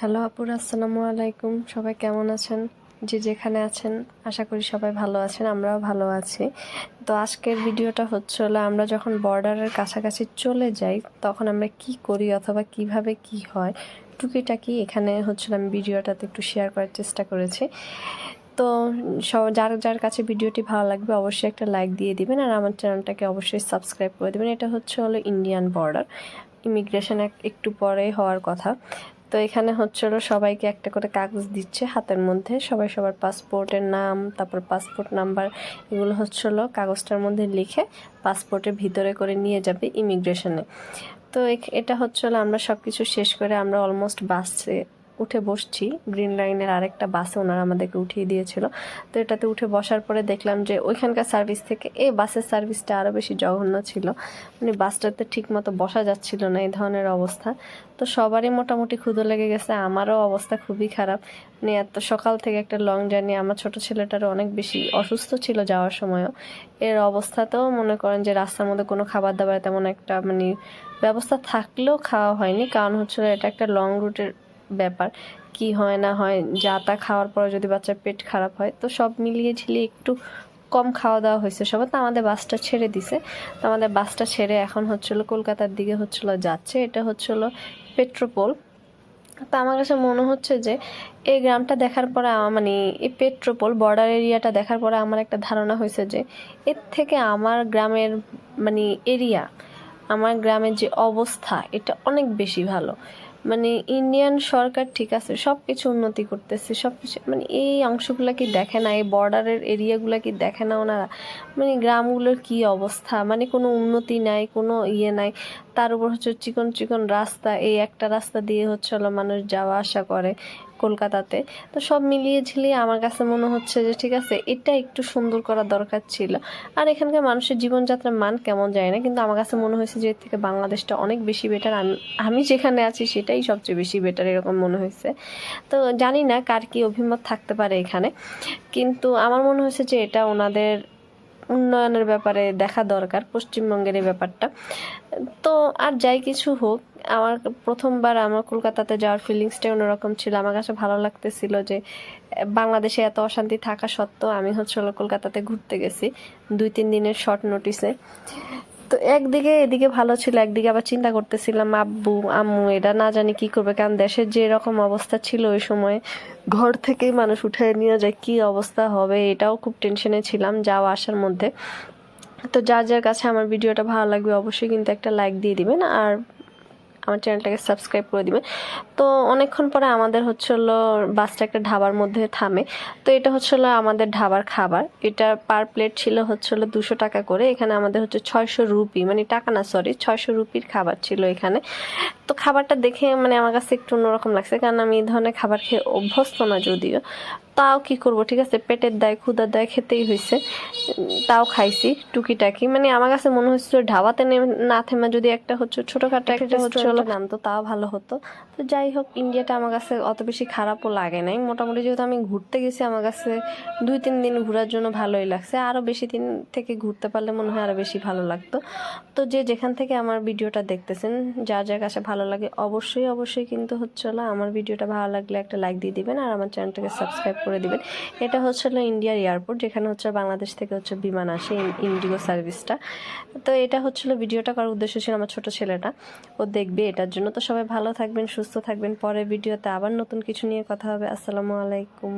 Hello আপুর, আসসালামু আলাইকুম। সবাই কেমন আছেন? যে যেখানে আছেন, আশা করি সবাই ভালো আছেন, আমরাও ভালো আছি। তো আজকের ভিডিওটা হচ্ছে হলো, আমরা যখন বর্ডারের কাছাকাছি চলে যাই, তখন আমরা কি করি অথবা কীভাবে কি হয়, টুকিটাকি এখানে হচ্ছিল আমি ভিডিওটাতে একটু শেয়ার করার চেষ্টা করেছি। তো যার যার কাছে ভিডিওটি ভালো লাগবে, অবশ্যই একটা লাইক দিয়ে দিবেন, আর আমার চ্যানেলটাকে অবশ্যই সাবস্ক্রাইব করে দেবেন। এটা হচ্ছে হলো ইন্ডিয়ান বর্ডার ইমিগ্রেশন এক, একটু পরে হওয়ার কথা। তো এখানে হচ্ছিল সবাইকে একটা করে কাগজ দিচ্ছে হাতের মধ্যে। সবাই সবার পাসপোর্টের নাম, তারপর পাসপোর্ট নাম্বার এগুলো হচ্ছিল কাগজটার মধ্যে লিখে পাসপোর্টের ভিতরে করে নিয়ে যাবে ইমিগ্রেশনে। তো এটা হচ্ছিল আমরা সব কিছু শেষ করে আমরা অলমোস্ট বাসে উঠে বসছি। গ্রিন লাইনের আরেকটা বাসে ওনারা আমাদেরকে উঠিয়ে দিয়েছিল। তো এটাতে উঠে বসার পরে দেখলাম যে ওইখানকার সার্ভিস থেকে এই বাসের সার্ভিসটা আরও বেশি জঘন্য ছিল। মানে বাসটাতে ঠিক মতো বসা যাচ্ছিল না, এই ধরনের অবস্থা। তো সবারই মোটামুটি ক্ষুদো লেগে গেছে, আমারও অবস্থা খুবই খারাপ। মানে এত সকাল থেকে একটা লং জার্নি, আমার ছোট ছেলেটারও অনেক বেশি অসুস্থ ছিল যাওয়ার সময়ও। এর অবস্থাতেও মনে করেন যে রাস্তার মধ্যে কোনো খাবার দাবার তেমন একটা মানে ব্যবস্থা থাকলেও খাওয়া হয়নি। কারণ হচ্ছে এটা একটা লং রুটের ব্যাপার। কি হয় না হয়, যা তা খাওয়ার পরে যদি বাচ্চার পেট খারাপ হয়, তো সব মিলিয়ে ঝিলিয়ে একটু কম খাওয়া দাওয়া হয়েছে সবার। তো আমাদের বাসটা ছেড়ে দিছে। তো আমাদের বাসটা ছেড়ে এখন হচ্ছিল, কলকাতার দিকে হচ্ছিল যাচ্ছে। এটা হচ্ছিল পেট্রোপোল। তো আমার কাছে মনে হচ্ছে যে, এই গ্রামটা দেখার পরে মানে এই পেট্রোপোল বর্ডার এরিয়াটা দেখার পরে আমার একটা ধারণা হয়েছে যে, এর থেকে আমার গ্রামের মানে এরিয়া, আমার গ্রামের যে অবস্থা, এটা অনেক বেশি ভালো। মানে ইন্ডিয়ান সরকার ঠিক আছে সব কিছু উন্নতি করতেছে সব কিছু মানে এই অংশগুলো কি দেখে না, এই বর্ডারের এরিয়াগুলো কি দেখে না ওনারা? মানে গ্রামগুলোর কি অবস্থা? মানে কোনো উন্নতি নাই, কোনো ইয়ে নাই, তার উপর হচ্ছে চিকন চিকন রাস্তা, এই একটা রাস্তা দিয়ে হচ্ছে মানুষ যাওয়া আসা করে। কলকাতাতে। তো সব মিলিয়ে ঝিলিয়ে আমার কাছে মনে হচ্ছে যে, ঠিক আছে, এটা একটু সুন্দর করা দরকার ছিল। আর এখানকার মানুষের জীবনযাত্রার মান কেমন যায় না, কিন্তু আমার কাছে মনে হয়েছে যে, এর থেকে বাংলাদেশটা অনেক বেশি বেটার আমি আমি যেখানে আছি সেটাই সবচেয়ে বেশি বেটার এরকম মনে হয়েছে। তো জানি না কার কি অভিমত থাকতে পারে এখানে, কিন্তু আমার মনে হয়েছে যে, এটা ওনাদের উন্নয়নের ব্যাপারে দেখা দরকার, পশ্চিমবঙ্গের এই ব্যাপারটা। তো আর যাই কিছু হোক আমার প্রথমবার আমার কলকাতাতে যাওয়ার ফিলিংসটাই অন্যরকম ছিল। আমার কাছে ভালো লাগতেছিল যে, বাংলাদেশে এত অশান্তি থাকা সত্ত্বেও আমি হচ্ছে কলকাতাতে ঘুরতে গেছি দুই, তিন দিনের শর্ট নোটিসে তো একদিকে এদিকে ভালো ছিল, একদিকে আবার চিন্তা করতেছিলাম, আব্বু, আম্মু এটা না জানি কি করবে, কারণ দেশের যে রকম অবস্থা ছিল ওই সময়, ঘর থেকেই মানুষ উঠে নিয়ে যায়, কি অবস্থা হবে, এটাও খুব টেনশনে ছিলাম যাওয়া আসার মধ্যে। তো যার যার কাছে আমার ভিডিওটা ভালো লাগবে অবশ্যই কিন্তু একটা লাইক দিয়ে দিবেন, আর আমার চ্যানেলটাকে সাবস্ক্রাইব করে দিবেন। তো অনেকক্ষণ পরে আমাদের হচ্ছে হলো বাসটা একটা ঢাবার মধ্যে থামে। তো এটা হচ্ছে হলো আমাদের ঢাবার খাবার। এটা পার প্লেট ছিল হচ্ছে হলো দুশো টাকা করে। এখানে আমাদের হচ্ছে ছয়শো রুপি মানে টাকা না সরি ছয়শো রুপির খাবার ছিল এখানে। তো খাবারটা দেখে মানে আমার কাছে একটু অন্যরকম লাগছে। কারণ আমি এই ধরনের খাবার খেয়ে অভ্যস্ত না যদিও। তাও কি করব ঠিক আছে? পেটের দায় ক্ষুদার দায় খেতেই হয়েছে তাও খাইছি টুকিটাকি। মানে আমার কাছে মনে হচ্ছিল ঢাবাতে নেমে- না থেমে যদি একটা হচ্ছে ছোটখাটো একটা হচ্ছে নাম তো তাও ভালো হতো। তো যাই হোক ইন্ডিয়াটা আমার কাছে অত বেশি খারাপও লাগে নাই। মোটামুটি যেহেতু আমি ঘুরতে গেছি আমার কাছে দুই তিন দিন ঘোরার জন্য ভালোই লাগছে। আরও বেশি দিন থেকে ঘুরতে পারলে মনে হয় আরও বেশি ভালো লাগতো। তো যে যেখান থেকে আমার ভিডিওটা দেখতেছেন যার যার কাছে ভালো লাগে অবশ্যই অবশ্যই কিন্তু হচ্ছে আমার ভিডিওটা ভালো লাগলে একটা লাইক দিয়ে দিবেন। আর আমার চ্যানেলটাকে সাবস্ক্রাইব করে দিবেন। এটা হচ্ছে হলো ইন্ডিয়ার এয়ারপোর্ট, যেখানে হচ্ছে বাংলাদেশ থেকে হচ্ছে বিমান আসে ইন্ডিগো সার্ভিসটা। তো এটা হচ্ছিল ভিডিওটা করার উদ্দেশ্য ছিল আমার ছোট ছেলেটা। ও দেখবে এটার জন্য। তো সবাই ভালো থাকবেন, সুস্থ থাকবেন। পরের ভিডিওতে আবার নতুন কিছু নিয়ে কথা হবে। আসসালামু আলাইকুম।